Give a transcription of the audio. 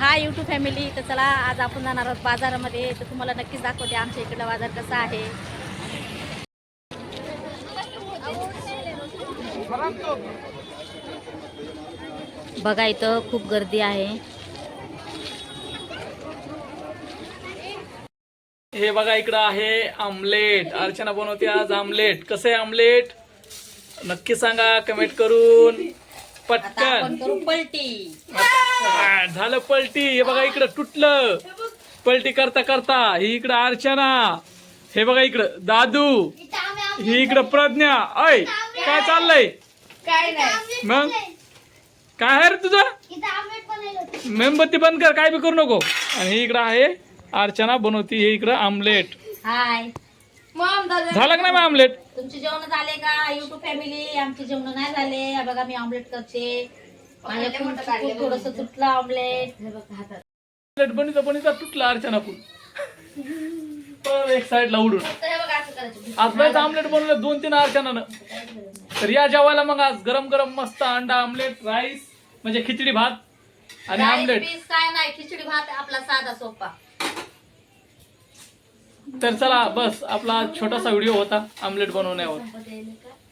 हा YouTube family तर चला आज आपण जाणार आहोत बाजारामध्ये. तर तुम्हाला नक्कीच दाखवते आमच्या इकडला बाजार कसा आहे. बघा इथं खूप गर्दी आहे. हे बघा इकडं आहे आमलेट. अर्चना बनवते आज आमलेट. कसं आहे आमलेट? नक्की सांगा कमेंट करून. पटकन. पलटी. झालं पलटी. हे बघा इकडं तुटलं. पलटी करता करता. ही इकडं अर्चना. हे बघा इकडं. दादू. ही इकडं प्रज्ञा. ऐ काय चाललंय? काय नाही. मग? काय आहे रे तुझं? मेणबत्ती बंद कर. काय बी करू नको. आणि ही इकडं आहे अर्चना बनवती हे इकडं आमलेट. हाय. मग दादा झालं. का नाही मग आमलेट? तुमचे जेवण झाले का? युट्यूब फॅमिली आमचे जेवण नाही झाले. हे बघा मी ऑमलेट करते. थोडस तुटलं ऑमलेट हे बघा हातात. आमलेट बनवता बनवता तुटला अर्चना पण एक साईडला उडून. तर हे बघा असं करायचं. आज लयच आमलेट बनवलं दोन तीन अर्चनानं. तर या जेवायला मग आज गरम गरम मस्त अंडा आमलेट राईस म्हणजे खिचडी भात आणि आमलेट. काय नाही खिचडी भात आपला साधा सोपा. तर चला बस आपला छोटासा व्हिडिओ होता आमलेट बनवण्यावर.